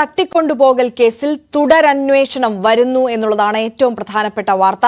തട്ടിക്കൊണ്ടുപോകൽ കേസിൽ തുടരന്വേഷണം വരുന്നു എന്നുള്ളതാണ് ഏറ്റവും പ്രധാനപ്പെട്ട വാർത്ത.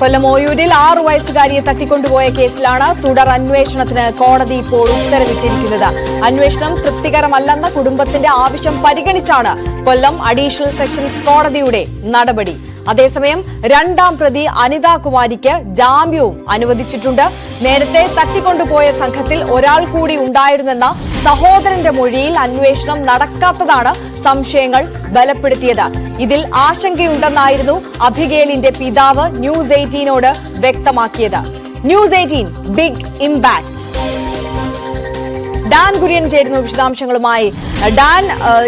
കൊല്ലം ഓയൂരിൽ ആറു വയസ്സുകാരിയെ തട്ടിക്കൊണ്ടുപോയ കേസിലാണ് തുടർ അന്വേഷണത്തിന് കോടതി ഇപ്പോൾ ഉത്തരവിട്ടിരിക്കുന്നത്. അന്വേഷണം തൃപ്തികരമല്ലെന്ന കുടുംബത്തിന്റെ ആവശ്യം പരിഗണിച്ചാണ് കൊല്ലം അഡീഷണൽ സെഷൻസ് കോടതിയുടെ നടപടി. അതേസമയം രണ്ടാം പ്രതി അനിതാ കുമാരിക്ക് ജാമ്യവും അനുവദിച്ചിട്ടുണ്ട്. നേരത്തെ തട്ടിക്കൊണ്ടുപോയ സംഘത്തിൽ ഒരാൾ കൂടി ഉണ്ടായിരുന്നെന്ന സഹോദരന്റെ മൊഴിയിൽ അന്വേഷണം നടക്കാത്തതാണ് സംശയങ്ങൾ ബലപ്പെടുത്തിയത്. ഇതിൽ ആശങ്കയുണ്ടെന്നായിരുന്നു അഭിഗേലിന്റെ പിതാവ് ന്യൂസ് എയ്റ്റീനോട് വ്യക്തമാക്കിയത്. News eighteen big impact. Dan Kurian ചേരുന്നു വിശദാംശങ്ങളുമായി. ഡാൻ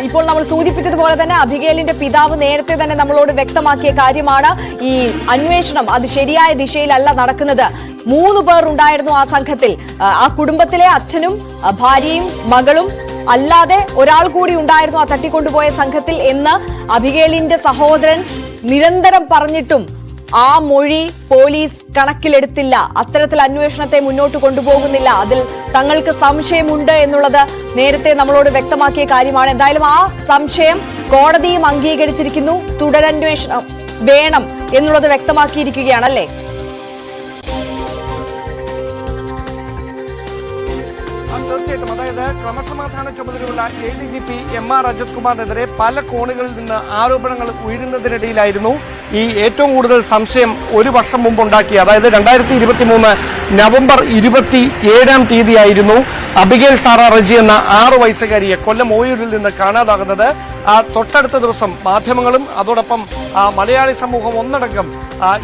ഇപ്പോൾ നമ്മൾ സൂചിപ്പിച്ചതുപോലെ തന്നെ അഭിഗേലിന്റെ പിതാവ് നേരത്തെ തന്നെ നമ്മളോട് വ്യക്തമാക്കിയ കാര്യമാണ് ഈ അന്വേഷണം. അത് ശരിയായ ദിശയിലല്ല നടക്കുന്നത്. മൂന്ന് പേർ ഉണ്ടായിരുന്നു ആ സംഘത്തിൽ. ആ കുടുംബത്തിലെ അച്ഛനും ഭാര്യയും മകളും അല്ലാതെ ഒരാൾ കൂടി ഉണ്ടായിരുന്നു ആ തട്ടിക്കൊണ്ടുപോയ സംഘത്തിൽ എന്ന് അഭിഗേലിന്റെ സഹോദരൻ നിരന്തരം പറഞ്ഞിട്ടും ആ മൊഴി പോലീസ് കണക്കിലെടുത്തില്ല. അത്തരത്തിൽ അന്വേഷണത്തെ മുന്നോട്ട് കൊണ്ടുപോകുന്നില്ല. അതിൽ തങ്ങൾക്ക് സംശയമുണ്ട് എന്നുള്ളത് നേരത്തെ നമ്മളോട് വ്യക്തമാക്കിയ കാര്യമാണ്. എന്തായാലും ആ സംശയം കോടതിയും അംഗീകരിച്ചിരിക്കുന്നു. തുടരന്വേഷണം വേണം എന്നുള്ളത് വ്യക്തമാക്കിയിരിക്കുകയാണല്ലേ? ക്രമസമാധാന ചുമതലയുള്ള A D G P M R Ajith കുമാറിനെതിരെ പല കോണുകളിൽ നിന്ന് ആരോപണങ്ങൾ ഉയരുന്നതിനിടയിലായിരുന്നു. ഈ ഏറ്റവും കൂടുതൽ സംശയം ഒരു വർഷം മുമ്പ് ഉണ്ടാക്കിയ അതായത് രണ്ടായിരത്തി ഇരുപത്തി മൂന്ന് നവംബർ ഇരുപത്തി ഏഴാം തീയതിയായിരുന്നു. അബിഗേൽ സാറ റജി എന്ന ആറു വയസ്സുകാരിയെ കൊല്ലം ഓയൂരിൽ നിന്ന് കാണാതാകുന്നത്. തൊട്ടടുത്ത ദിവസം മാധ്യമങ്ങളും അതോടൊപ്പം ആ, മലയാളി സമൂഹം ഒന്നടങ്കം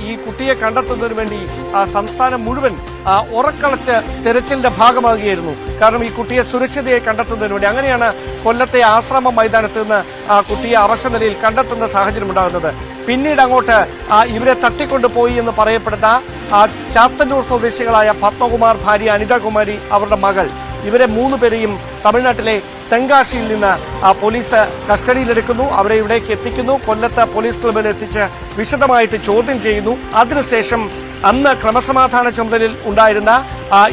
ഈ കുട്ടിയെ കണ്ടെത്തുന്നതിന് വേണ്ടി ആ, സംസ്ഥാനം മുഴുവൻ ആ, ഉറക്കളച്ച് തെരച്ചിലിന്റെ ഭാഗമാകുകയായിരുന്നു. കാരണം ഈ കുട്ടിയെ സുരക്ഷിതയെ കണ്ടെത്തുന്നതിന് വേണ്ടി അങ്ങനെയാണ് കൊല്ലത്തെ ആശ്രമ മൈതാനത്ത് നിന്ന് ആ കുട്ടിയെ അവശ നിലയിൽ കണ്ടെത്തുന്ന സാഹചര്യം ഉണ്ടാകുന്നത്. പിന്നീട് അങ്ങോട്ട് ആ, ഇവരെ തട്ടിക്കൊണ്ടുപോയി എന്ന് പറയപ്പെടുന്ന ആ, ചാത്തന്നൂർ സ്വദേശികളായ പത്മകുമാർ ഭാര്യ അനിതാകുമാരി അവരുടെ മകൾ. ഇവരെ മൂന്ന് പേരെയും തമിഴ്നാട്ടിലെ തെങ്കാശിയിൽ നിന്ന് പോലീസ് കസ്റ്റഡിയിലെടുക്കുന്നു. അവരെ ഇവിടേക്ക് എത്തിക്കുന്നു. കൊല്ലത്ത് പോലീസ് ക്ലബിൽ എത്തിച്ച് വിശദമായിട്ട് ചോദ്യം ചെയ്യുന്നു. അതിനുശേഷം അന്ന് ക്രമസമാധാന ചുമതലയിൽ ഉണ്ടായിരുന്ന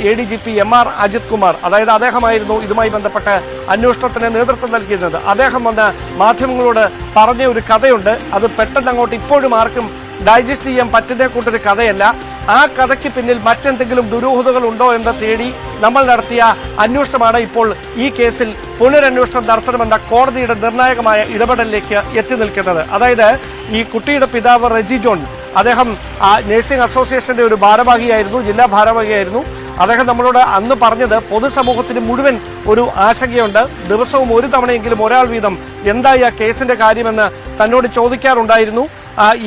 A D G P M R Ajith Kumar അതായത് അദ്ദേഹമായിരുന്നു ഇതുമായി ബന്ധപ്പെട്ട് അന്വേഷണത്തിന് നേതൃത്വം നൽകിയിരുന്നത്. അദ്ദേഹം വന്ന് മാധ്യമങ്ങളോട് പറഞ്ഞ ഒരു കഥയുണ്ട്. അത് പെട്ടെന്ന് അങ്ങോട്ട് ഇപ്പോഴും ആർക്കും ഡൈജസ്റ്റ് ചെയ്യാൻ പറ്റുന്ന കൂട്ടൊരു കഥയല്ല. ആ കഥയ്ക്ക് പിന്നിൽ മറ്റെന്തെങ്കിലും ദുരൂഹതകൾ ഉണ്ടോ എന്ന് തേടി നമ്മൾ നടത്തിയ അന്വേഷണമാണ് ഇപ്പോൾ ഈ കേസിൽ പുനരന്വേഷണം നടത്തണമെന്ന കോടതിയുടെ നിർണായകമായ ഇടപെടലിലേക്ക് എത്തി നിൽക്കുന്നത്. അതായത് ഈ കുട്ടിയുടെ പിതാവ് റെജി ജോൺ അദ്ദേഹം നഴ്സിംഗ് അസോസിയേഷന്റെ ഒരു ഭാരവാഹിയായിരുന്നു ജില്ലാ ഭാരവാഹിയായിരുന്നു. അദ്ദേഹം നമ്മളോട് അന്ന് പറഞ്ഞത് പൊതുസമൂഹത്തിന് മുഴുവൻ ഒരു ആശങ്കയുണ്ട്. ദിവസവും ഒരു തവണയെങ്കിലും ഒരാൾ വീതം എന്തായി ആ കേസിന്റെ കാര്യമെന്ന് തന്നോട് ചോദിക്കാറുണ്ടായിരുന്നു.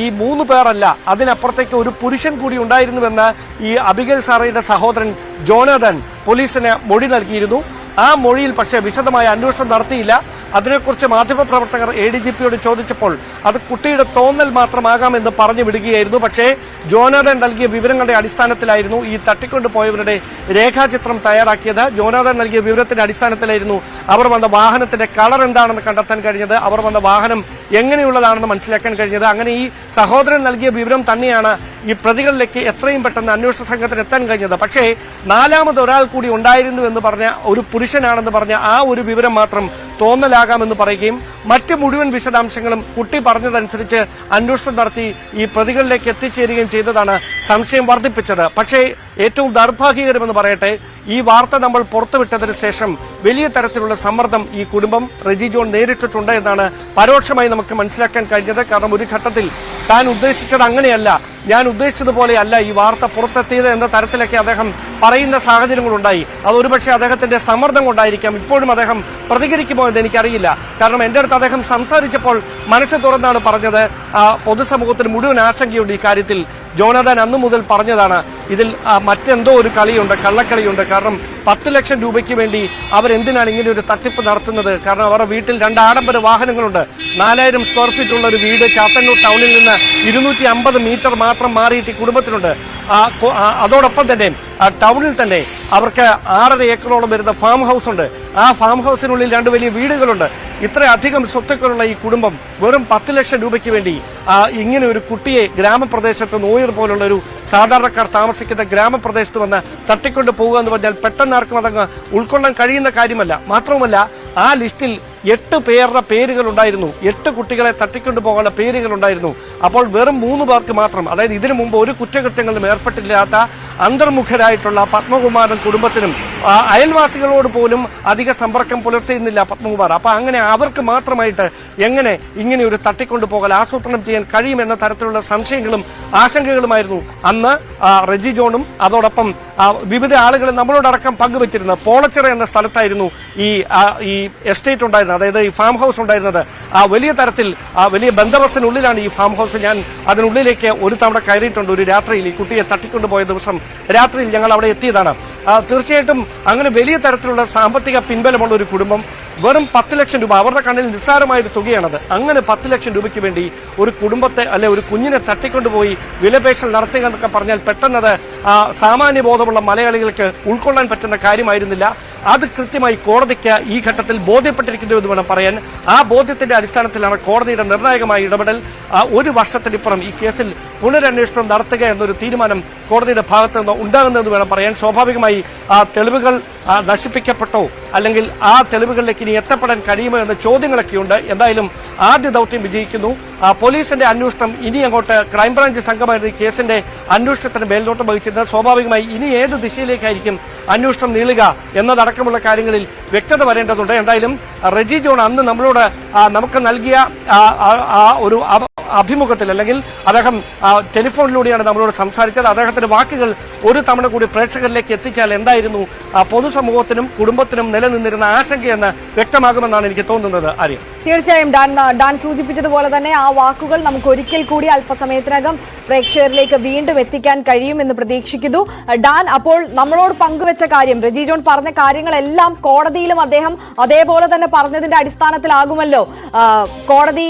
ഈ മൂന്ന് പേരല്ല അതിനപ്പുറത്തേക്ക് ഒരു പുരുഷൻ കൂടി ഉണ്ടായിരുന്നുവെന്ന് ഈ അബിഗൽ സാറയുടെ സഹോദരൻ ജോനാഥൻ പോലീസിന് മൊഴി നൽകിയിരുന്നു. ആ മൊഴിയിൽ പക്ഷേ വിശദമായ അന്വേഷണം നടത്തിയില്ല. അതിനെക്കുറിച്ച് മാധ്യമപ്രവർത്തകർ എ ഡി ജി പിയോട് ചോദിച്ചപ്പോൾ അത് കുട്ടിയുടെ തോന്നൽ മാത്രമാകാമെന്ന് പറഞ്ഞു വിടുകയായിരുന്നു. പക്ഷേ ജോനാഥൻ നൽകിയ വിവരങ്ങളുടെ അടിസ്ഥാനത്തിലായിരുന്നു ഈ തട്ടിക്കൊണ്ടുപോയവരുടെ രേഖാചിത്രം തയ്യാറാക്കിയത്. ജോനാഥൻ നൽകിയ വിവരത്തിന്റെ അടിസ്ഥാനത്തിലായിരുന്നു അവർ വന്ന വാഹനത്തിന്റെ കളർ എന്താണെന്ന് കണ്ടെത്താൻ കഴിഞ്ഞത് അവർ വന്ന വാഹനം എങ്ങനെയുള്ളതാണെന്ന് മനസ്സിലാക്കാൻ കഴിഞ്ഞത്. അങ്ങനെ ഈ സഹോദരൻ നൽകിയ വിവരം തന്നെയാണ് ഈ പ്രതികളിലേക്ക് എത്രയും പെട്ടെന്ന് അന്വേഷണ സംഘത്തിന് എത്താൻ കഴിഞ്ഞത്. പക്ഷേ നാലാമത് ഒരാൾ കൂടി ഉണ്ടായിരുന്നു എന്ന് പറഞ്ഞ ഒരു പുരുഷനാണെന്ന് പറഞ്ഞ ആ ഒരു വിവരം മാത്രം തോന്നലാകാമെന്ന് പറയുകയും മറ്റ് മുഴുവൻ വിശദാംശങ്ങളും കുട്ടി പറഞ്ഞതനുസരിച്ച് അന്വേഷണം നടത്തി ഈ പ്രതികളിലേക്ക് എത്തിച്ചേരുകയും ചെയ്തതാണ് സംശയം വർദ്ധിപ്പിച്ചത്. പക്ഷേ ഏറ്റവും ദൗർഭാഗ്യകരമെന്ന് പറയട്ടെ ഈ വാർത്ത നമ്മൾ പുറത്തുവിട്ടതിന് ശേഷം വലിയ തരത്തിലുള്ള സമ്മർദ്ദം ഈ കുടുംബം റെജി ജോൺ നേരിട്ടിട്ടുണ്ട് എന്നാണ് പരോക്ഷമായി നമുക്ക് മനസ്സിലാക്കാൻ കഴിഞ്ഞത്. കാരണം ഒരു ഘട്ടത്തിൽ താൻ ഉദ്ദേശിച്ചത് അങ്ങനെയല്ല ഞാൻ ഉദ്ദേശിച്ചതുപോലെയല്ല ഈ വാർത്ത പുറത്തെത്തിയത് എന്ന തരത്തിലൊക്കെ അദ്ദേഹം പറയുന്ന സാഹചര്യങ്ങളുണ്ടായി. അത് ഒരുപക്ഷെ അദ്ദേഹത്തിന്റെ സമ്മർദ്ദം കൊണ്ടായിരിക്കാം. ഇപ്പോഴും അദ്ദേഹം പ്രതികരിക്കുമോ എന്ന് എനിക്കറിയില്ല. കാരണം എന്റെ അടുത്ത് അദ്ദേഹം സംസാരിച്ചപ്പോൾ മനസ്സ് തുറന്നാണ് പറഞ്ഞത്. പൊതുസമൂഹത്തിന് മുഴുവൻ ആശങ്കയുണ്ട് ഈ കാര്യത്തിൽ. ജോനാഥൻ അന്നു മുതൽ പറഞ്ഞതാണ്. ഇതിൽ മറ്റെന്തോ ഒരു കളിയുണ്ട് കള്ളക്കളിയുണ്ട്. കാരണം പത്ത് ലക്ഷം രൂപയ്ക്ക് വേണ്ടി അവരെന്തിനാണ് ഇങ്ങനെ ഒരു തട്ടിപ്പ് നടത്തുന്നത്? കാരണം അവരുടെ വീട്ടിൽ രണ്ട് ആഡംബര വാഹനങ്ങളുണ്ട്. നാലായിരം സ്ക്വയർ ഫീറ്റ് ഉള്ള ഒരു വീട് ചാത്തന്നൂർ ടൗണിൽ നിന്ന് ഇരുന്നൂറ്റി അമ്പത് മീറ്റർ മാത്രം മാറിയിട്ട് ഈ കുടുംബത്തിനുണ്ട് അതോടൊപ്പം തന്നെ ടൗണിൽ തന്നെ അവർക്ക് ആറര ഏക്കറോളം വരുന്ന ഫാം ഹൗസ് ഉണ്ട്. ആ ഫാം ഹൗസിനുള്ളിൽ രണ്ട് വലിയ വീടുകളുണ്ട്. ഇത്രയധികം സ്വത്തുക്കളുള്ള ഈ കുടുംബം വെറും പത്ത് ലക്ഷം രൂപയ്ക്ക് വേണ്ടി ഇങ്ങനെ ഒരു കുട്ടിയെ ഗ്രാമപ്രദേശത്ത് നോയർ പോലുള്ള ഒരു സാധാരണക്കാർ താമസിക്കുന്ന ഗ്രാമപ്രദേശത്ത് വന്ന് തട്ടിക്കൊണ്ട് പോകുക എന്ന് പറഞ്ഞാൽ പെട്ടെന്ന് ആർക്കും അതങ്ങ് ഉൾക്കൊള്ളാൻ കഴിയുന്ന കാര്യമല്ല. മാത്രവുമല്ല ആ ലിസ്റ്റിൽ എട്ട് പേരുടെ പേരുകൾ ഉണ്ടായിരുന്നു. എട്ട് കുട്ടികളെ തട്ടിക്കൊണ്ടു പോകാനുള്ള പേരുകൾ ഉണ്ടായിരുന്നു. അപ്പോൾ വെറും മൂന്ന് പേർക്ക് മാത്രം അതായത് ഇതിനു മുമ്പ് ഒരു കുറ്റകൃത്യങ്ങളിലും ഏർപ്പെട്ടില്ലാത്ത അന്തർമുഖരായിട്ടുള്ള പത്മകുമാരൻ കുടുംബത്തിനും അയൽവാസികളോട് പോലും അധിക സമ്പർക്കം പുലർത്തിയിരുന്നില്ല പത്മകുമാർ. അപ്പൊ അങ്ങനെ അവർക്ക് മാത്രമായിട്ട് എങ്ങനെ ഇങ്ങനെ ഒരു തട്ടിക്കൊണ്ടു പോകൽ ആസൂത്രണം ചെയ്യാൻ കഴിയുമെന്ന തരത്തിലുള്ള സംശയങ്ങളും ആശങ്കകളുമായിരുന്നു അന്ന് റെജി ജോണും അതോടൊപ്പം വിവിധ ആളുകൾ നമ്മളോടടക്കം പങ്കുവച്ചിരുന്നത്. പോളച്ചിറ എന്ന സ്ഥലത്തായിരുന്നു ഈ ഈ എസ്റ്റേറ്റ് ഉണ്ടായിരുന്നത് അതായത് ഈ ഫാം ഹൗസ് ഉണ്ടായിരുന്നത്. ആ വലിയ തരത്തിൽ ആ വലിയ ബന്ധവസിനുള്ളിലാണ് ഈ ഫാം ഹൗസ്. ഞാൻ അതിനുള്ളിലേക്ക് ഒരു തവണ കയറിയിട്ടുണ്ട് ഒരു രാത്രിയിൽ. ഈ കുട്ടിയെ തട്ടിക്കൊണ്ടുപോയ ദിവസം രാത്രിയിൽ ഞങ്ങൾ അവിടെ എത്തിയതാണ്. തീർച്ചയായിട്ടും അങ്ങനെ വലിയ തരത്തിലുള്ള സാമ്പത്തിക പിൻബലമുള്ള ഒരു കുടുംബം വെറും പത്ത് ലക്ഷം രൂപ അവരുടെ കണ്ണിൽ നിസ്സാരമായ ഒരു തുകയാണത്. അങ്ങനെ പത്ത് ലക്ഷം രൂപയ്ക്ക് വേണ്ടി ഒരു കുടുംബത്തെ അല്ലെ ഒരു കുഞ്ഞിനെ തട്ടിക്കൊണ്ടുപോയി വിലപേശൽ നടത്തുക എന്നൊക്കെ പറഞ്ഞാൽ പെട്ടെന്നത് സാമാന്യ ബോധമുള്ള മലയാളികൾക്ക് ഉൾക്കൊള്ളാൻ പറ്റുന്ന കാര്യമായിരുന്നില്ല. അത് കൃത്യമായി കോടതിക്ക് ഈ ഘട്ടത്തിൽ ബോധ്യപ്പെട്ടിരിക്കുന്നു എന്ന് വേണം പറയാൻ. ആ ബോധ്യത്തിന്റെ അടിസ്ഥാനത്തിലാണ് കോടതിയുടെ നിർണായകമായ ഇടപെടൽ. ഒരു വർഷത്തിനിപ്പുറം ഈ കേസിൽ പുനരന്വേഷണം നടത്തുക എന്നൊരു തീരുമാനം കോടതിയുടെ ഭാഗത്ത് നിന്ന് ഉണ്ടാകുന്നതെന്ന് വേണം പറയാൻ. സ്വാഭാവികമായി ആ തെളിവുകൾ നശിപ്പിക്കപ്പെട്ടോ അല്ലെങ്കിൽ ആ തെളിവുകളിലേക്ക് ഇനി എത്തപ്പെടാൻ കഴിയുമോ എന്ന ചോദ്യങ്ങളൊക്കെയുണ്ട്. എന്തായാലും ആദ്യ ദൗത്യം വിജയിക്കുന്നു. പോലീസിന്റെ അന്വേഷണം ഇനി അങ്ങോട്ട് ക്രൈംബ്രാഞ്ച് സംഘമായിരുന്നു ഈ കേസിന്റെ അന്വേഷണത്തിന് മേൽനോട്ടം വഹിച്ചിരുന്നത് സ്വാഭാവികമായി ഇനി ഏത് ദിശയിലേക്കായിരിക്കും അന്വേഷണം നീളുക എന്നതടക്കമുള്ള കാര്യങ്ങളിൽ വ്യക്തത വരേണ്ടതുണ്ട്. എന്തായാലും റെജി ജോൺ അന്ന് നമ്മളോട് നമുക്ക് നൽകിയ ഒരു അഭിമുഖത്തിൽ അല്ലെങ്കിൽ അദ്ദേഹം ടെലിഫോണിലൂടെയാണ് നമ്മളോട് സംസാരിച്ചത്. അദ്ദേഹത്തിന്റെ വാക്കുകൾ ഒരു തവണ കൂടി പ്രേക്ഷകരിലേക്ക് എത്തിച്ചാൽ എന്തായിരുന്നു? പൊതുസമൂഹത്തിനും കുടുംബത്തിനും നിലനിന്നിരുന്ന ആശങ്കയെന്ന് വ്യക്തമാകുമെന്നാണ് എനിക്ക് തോന്നുന്നത്. ആര്യം? തീർച്ചയായും ഡാൻ ഡാൻ സൂചിപ്പിച്ചതുപോലെ തന്നെ ആ വാക്കുകൾ നമുക്ക് ഒരിക്കൽ കൂടി അല്പസമയത്തിനകം പ്രേക്ഷകരിലേക്ക് വീണ്ടും എത്തിക്കാൻ കഴിയുമെന്ന് പ്രതീക്ഷിക്കുന്നു. ഡാൻ അപ്പോൾ നമ്മളോട് പങ്കുവെച്ച കാര്യം റജി ജോൺ പറഞ്ഞ കാര്യങ്ങളെല്ലാം കോടതിയിലും അദ്ദേഹം അതേപോലെ തന്നെ പറഞ്ഞതിന്റെ അടിസ്ഥാനത്തിലാകുമല്ലോ. കോടതി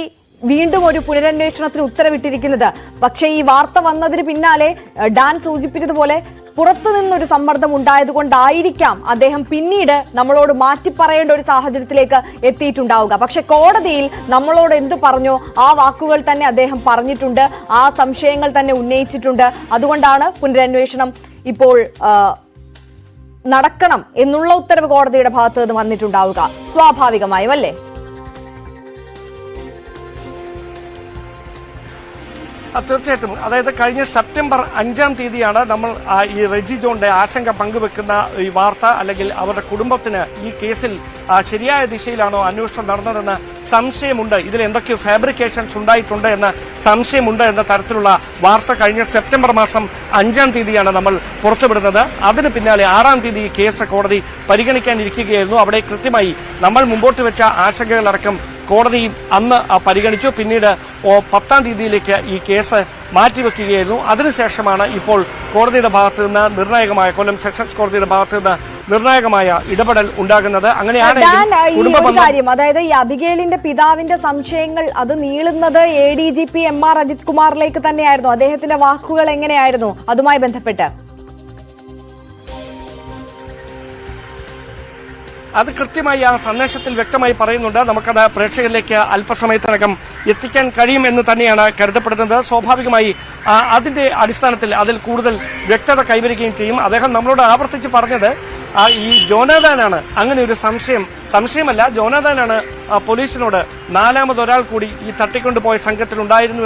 വീണ്ടും ഒരു പുനരന്വേഷണത്തിന് ഉത്തരവിട്ടിരിക്കുന്നത്. പക്ഷേ ഈ വാർത്ത വന്നതിന് പിന്നാലെ ഡാൻ സൂചിപ്പിച്ചതുപോലെ പുറത്തു നിന്നൊരു സമ്മർദ്ദം ഉണ്ടായതുകൊണ്ടായിരിക്കാം അദ്ദേഹം പിന്നീട് നമ്മളോട് മാറ്റി പറയേണ്ട ഒരു സാഹചര്യത്തിലേക്ക് എത്തിയിട്ടുണ്ടാവുക. പക്ഷെ കോടതിയിൽ നമ്മളോട് എന്തു പറഞ്ഞോ? ആ വാക്കുകൾ തന്നെ അദ്ദേഹം പറഞ്ഞിട്ടുണ്ട്. ആ സംശയങ്ങൾ തന്നെ ഉന്നയിച്ചിട്ടുണ്ട്. അതുകൊണ്ടാണ് പുനരന്വേഷണം ഇപ്പോൾ നടക്കണം എന്നുള്ള ഉത്തരവ് കോടതിയുടെ ഭാഗത്ത് നിന്ന് വന്നിട്ടുണ്ടാവുക. സ്വാഭാവികമായും അല്ലേ? തീർച്ചയായിട്ടും. അതായത് കഴിഞ്ഞ സെപ്റ്റംബർ അഞ്ചാം തീയതിയാണ് നമ്മൾ ഈ റെജി ജോണിന്റെ ആശങ്ക പങ്കുവെക്കുന്ന ഈ വാർത്ത അല്ലെങ്കിൽ അവരുടെ കുടുംബത്തിന് ഈ കേസിൽ ശരിയായ ദിശയിലാണോ അന്വേഷണം നടന്നതെന്ന് സംശയമുണ്ട്. ഇതിൽ എന്തൊക്കെയോ ഫാബ്രിക്കേഷൻസ് ഉണ്ടായിട്ടുണ്ട് എന്ന സംശയമുണ്ട് എന്ന തരത്തിലുള്ള വാർത്ത കഴിഞ്ഞ സെപ്റ്റംബർ മാസം അഞ്ചാം തീയതിയാണ് നമ്മൾ പുറത്തുവിടുന്നത്. അതിന് പിന്നാലെ ആറാം തീയതി കേസ് കോടതി പരിഗണിക്കാനിരിക്കുകയായിരുന്നു. അവിടെ കൃത്യമായി നമ്മൾ മുമ്പോട്ട് വെച്ച ആശങ്കകളടക്കം കോടതി അന്ന് പരിഗണിച്ചു. പിന്നീട് പത്താം തീയതിയിലേക്ക് ഈ കേസ് മാറ്റിവെക്കുകയായിരുന്നു. അതിനുശേഷമാണ് ഇപ്പോൾ കോടതിയുടെ ഭാഗത്തു നിന്ന് നിർണായകമായ കൊല്ലം സെഷൻസ് കോടതിയുടെ ഭാഗത്തു നിന്ന് നിർണായകമായ ഇടപെടൽ ഉണ്ടാകുന്നത് അങ്ങനെയാണ് കാര്യം അതായത് ഈ അബിഗേലിന്റെ പിതാവിന്റെ സംശയങ്ങൾ അത് നീളുന്നത് A D G P M R Ajith കുമാറിലേക്ക് തന്നെയായിരുന്നു. അദ്ദേഹത്തിന്റെ വാക്കുകൾ എങ്ങനെയായിരുന്നു അതുമായി ബന്ധപ്പെട്ട്? അത് കൃത്യമായി ആ സന്ദേശത്തിൽ വ്യക്തമായി പറയുന്നുണ്ട്. നമുക്കത് പ്രേക്ഷകരിലേക്ക് അല്പസമയത്തിനകം എത്തിക്കാൻ കഴിയുമെന്ന് തന്നെയാണ് കരുതപ്പെടുന്നത്. സ്വാഭാവികമായി അതിന്റെ അടിസ്ഥാനത്തിൽ അതിൽ കൂടുതൽ വ്യക്തത കൈവരിക്കുകയും ചെയ്യും. അദ്ദേഹം നമ്മളോട് ആവർത്തിച്ച് പറഞ്ഞത് ആ, ഈ ജോനാദാനാണ് അങ്ങനെ ഒരു സംശയം സംശയമല്ല ജോനാഥാനാണ് ആ, പോലീസിനോട് നാലാമത് ഒരാൾ കൂടി ഈ തട്ടിക്കൊണ്ടുപോയ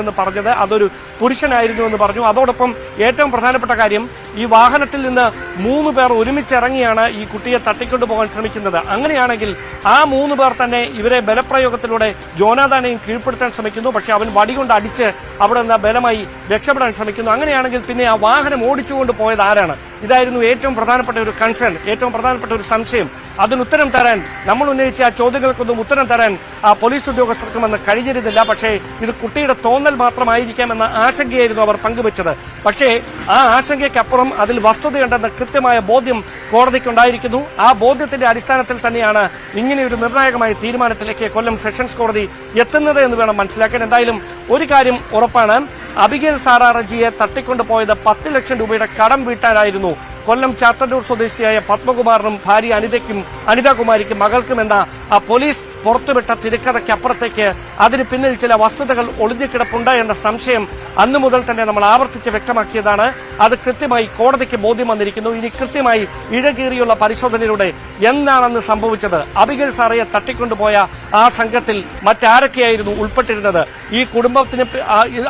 എന്ന് പറഞ്ഞത് അതൊരു പുരുഷനായിരുന്നു എന്ന് പറഞ്ഞു. അതോടൊപ്പം ഏറ്റവും പ്രധാനപ്പെട്ട കാര്യം ഈ വാഹനത്തിൽ നിന്ന് മൂന്ന് പേർ ഒരുമിച്ചിറങ്ങിയാണ് ഈ കുട്ടിയെ തട്ടിക്കൊണ്ടുപോകാൻ ശ്രമിക്കുന്നത്. അങ്ങനെയാണെങ്കിൽ ആ മൂന്ന് പേർ തന്നെ ഇവരെ ബലപ്രയോഗത്തിലൂടെ ജോനാദാനെയും കീഴ്പ്പെടുത്താൻ ശ്രമിക്കുന്നു. പക്ഷേ അവൻ വടികൊണ്ട് അടിച്ച് അവിടെ നിന്ന് ബലമായി രക്ഷപ്പെടാൻ ശ്രമിക്കുന്നു. അങ്ങനെയാണെങ്കിൽ പിന്നെ ആ വാഹനം ഓടിച്ചുകൊണ്ട് പോയത് ആരാണ്? ഇതായിരുന്നു ഏറ്റവും പ്രധാനപ്പെട്ട ഒരു കൺസേൺ ഏറ്റവും പ്രധാനപ്പെട്ട ഒരു സംശയം. അതിന് ഉത്തരം തരാൻ നമ്മൾ ഉന്നയിച്ച ആ ചോദ്യങ്ങൾക്കൊന്നും ഉത്തരം തരാൻ ആ പോലീസ് ഉദ്യോഗസ്ഥർക്കും അന്ന് കഴിഞ്ഞിരുന്നില്ല. പക്ഷേ ഇത് കുട്ടിയുടെ തോന്നൽ മാത്രമായിരിക്കാമെന്ന ആശങ്കയായിരുന്നു അവർ പങ്കുവച്ചത്. പക്ഷേ ആ ആശങ്കയ്ക്കപ്പുറം അതിൽ വസ്തുതയുണ്ടെന്ന കൃത്യമായ ബോധ്യം കോടതിക്കുണ്ടായിരിക്കുന്നു. ആ ബോധ്യത്തിന്റെ അടിസ്ഥാനത്തിൽ തന്നെയാണ് ഇങ്ങനെ ഒരു നിർണായകമായ തീരുമാനത്തിലേക്ക് കൊല്ലം സെഷൻസ് കോടതി എത്തുന്നത് എന്ന് വേണം മനസ്സിലാക്കാൻ. എന്തായാലും ഒരു കാര്യം ഉറപ്പാണ്. അബിഗേൽ സാറാറജിയെ തട്ടിക്കൊണ്ടുപോയത് പത്ത് ലക്ഷം രൂപയുടെ കടം വീട്ടാനായിരുന്നു. കൊല്ലം ചാത്തന്നൂർ സ്വദേശിയായ പത്മകുമാറിനും ഭാര്യ അനിതയ്ക്കും അനിതാകുമാരിക്കും മകൾക്കും എന്ന ആ പോലീസ് പുറത്തുവിട്ട തിരക്കഥയ്ക്കപ്പുറത്തേക്ക് അതിന് പിന്നിൽ ചില വസ്തുതകൾ ഒളിഞ്ഞുകിടപ്പുണ്ട് എന്ന സംശയം അന്നു മുതൽ തന്നെ നമ്മൾ ആവർത്തിച്ച് വ്യക്തമാക്കിയതാണ്. അത് കൃത്യമായി കോടതിക്ക് ബോധ്യം വന്നിരിക്കുന്നു. ഇനി കൃത്യമായി ഇഴകീറിയുള്ള പരിശോധനയിലൂടെ എന്താണെന്ന് സംഭവിച്ചത്? അബിഗൽ സാറയെ തട്ടിക്കൊണ്ടുപോയ ആ സംഘത്തിൽ മറ്റാരൊക്കെയായിരുന്നു ഉൾപ്പെട്ടിരുന്നത്? ഈ കുടുംബത്തിന്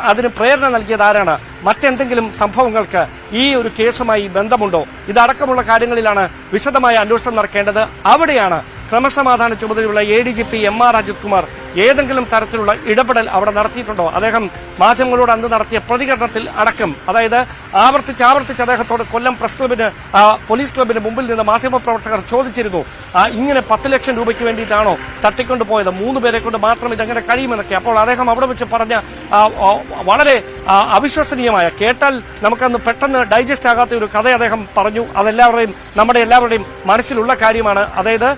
അതിന് പ്രേരണ നൽകിയത് ആരാണ്? മറ്റെന്തെങ്കിലും സംഭവങ്ങൾക്ക് ഈ ഒരു കേസുമായി ബന്ധമുണ്ടോ? ഇതടക്കമുള്ള കാര്യങ്ങളിലാണ് വിശദമായ അന്വേഷണം നടക്കേണ്ടത്. അവിടെയാണ് ക്രമസമാധാന ചുമതലയുള്ള A D G P M R Ajith Kumar ഏതെങ്കിലും തരത്തിലുള്ള ഇടപെടൽ അവിടെ നടത്തിയിട്ടുണ്ടോ? അദ്ദേഹം മാധ്യമങ്ങളോട് അന്ന് നടത്തിയ പ്രതികരണത്തിൽ അടക്കം അതായത് ആവർത്തിച്ച് ആവർത്തിച്ച് അദ്ദേഹത്തോട് കൊല്ലം പ്രസ് ക്ലബിന് പോലീസ് ക്ലബിന് മുമ്പിൽ നിന്ന് മാധ്യമപ്രവർത്തകർ ചോദിച്ചിരുന്നു ഇങ്ങനെ പത്ത് ലക്ഷം രൂപയ്ക്ക് വേണ്ടിയിട്ടാണോ തട്ടിക്കൊണ്ടുപോയത് മൂന്ന് പേരെ കൊണ്ട് മാത്രം ഇതെങ്ങനെ കഴിയുമെന്നൊക്കെ. അപ്പോൾ അദ്ദേഹം അവിടെ വെച്ച് പറഞ്ഞ വളരെ അവിശ്വസനീയമായ കേട്ടാൽ നമുക്കന്ന് പെട്ടെന്ന് ഡൈജസ്റ്റ് ആകാത്ത ഒരു കഥ അദ്ദേഹം പറഞ്ഞു. അതെല്ലാവരുടെയും നമ്മുടെ എല്ലാവരുടെയും മനസ്സിലുള്ള കാര്യമാണ്. അതായത്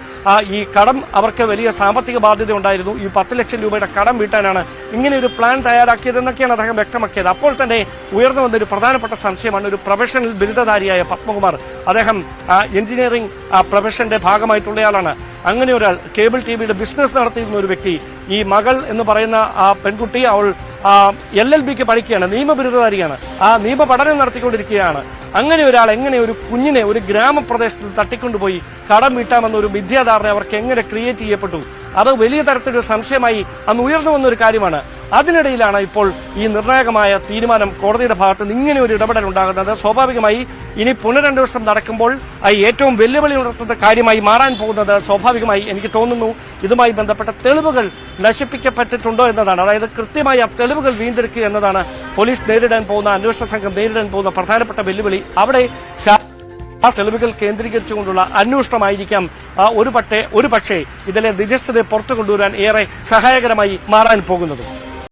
ഈ കടം അവർക്ക് വലിയ സാമ്പത്തിക ബാധ്യത ഉണ്ടായിരുന്നു. ഈ പത്ത് ലക്ഷം രൂപയുടെ കടം വീട്ടാനാണ് ഇങ്ങനെ ഒരു പ്ലാൻ തയ്യാറാക്കിയതെന്നൊക്കെയാണ് അദ്ദേഹം വ്യക്തമാക്കിയത്. അപ്പോൾ തന്നെ ഉയർന്നു വന്നൊരു പ്രധാനപ്പെട്ട സംശയമാണ് ഒരു പ്രൊഫഷണൽ ബിരുദധാരിയായ പത്മകുമാർ. അദ്ദേഹം എഞ്ചിനീയറിംഗ് പ്രൊഫഷന്റെ ഭാഗമായിട്ടുള്ളയാളാണ് അങ്ങനെ ഒരാൾ കേബിൾ ടി വിയുടെ ബിസിനസ് നടത്തിയിരുന്ന ഒരു വ്യക്തി. ഈ മകൾ എന്ന് പറയുന്ന ആ പെൺകുട്ടി അവൾ എൽ എൽ ബിക്ക് പഠിക്കുകയാണ് നിയമബിരുദധാരിയാണ് ആ നിയമ പഠനം നടത്തിക്കൊണ്ടിരിക്കുകയാണ്. അങ്ങനെ ഒരാൾ എങ്ങനെ ഒരു കുഞ്ഞിനെ ഒരു ഗ്രാമപ്രദേശത്ത് തട്ടിക്കൊണ്ടുപോയി കടം വീട്ടാമെന്ന ഒരു മിഥ്യാധാരണ അവർക്ക് എങ്ങനെ ക്രിയേറ്റ് ചെയ്യപ്പെട്ടു? അത് വലിയ തരത്തിലൊരു സംശയമായി അന്ന് ഉയർന്നു വന്നൊരു കാര്യമാണ്. അതിനിടയിലാണ് ഇപ്പോൾ ഈ നിർണായകമായ തീരുമാനം കോടതിയുടെ ഭാഗത്ത് നിന്ന് ഇങ്ങനെ ഒരു ഇടപെടൽ ഉണ്ടാകുന്നത്. സ്വാഭാവികമായി ഇനി പുനരന്വേഷണം നടക്കുമ്പോൾ ഏറ്റവും വെല്ലുവിളി ഉണർത്തുന്ന കാര്യമായി മാറാൻ പോകുന്നത് സ്വാഭാവികമായി എനിക്ക് തോന്നുന്നു. ഇതുമായി ബന്ധപ്പെട്ട തെളിവുകൾ നശിപ്പിക്കപ്പെട്ടിട്ടുണ്ടോ എന്നതാണ്. അതായത് കൃത്യമായി തെളിവുകൾ വീണ്ടെടുക്കുക എന്നതാണ് പോലീസ് നേരിടാൻ പോകുന്ന അന്വേഷണ സംഘം നേരിടാൻ പോകുന്ന പ്രധാനപ്പെട്ട വെല്ലുവിളി. അവിടെ ആ തെളിവുകൾ കേന്ദ്രീകരിച്ചുകൊണ്ടുള്ള അന്വേഷണമായിരിക്കാം. ഒരു പട്ടേ ഒരു പക്ഷേ ഇതിലെ നിജസ്ഥതയെ പുറത്തു കൊണ്ടുവരാൻ ഏറെ സഹായകരമായി മാറാൻ പോകുന്നത്.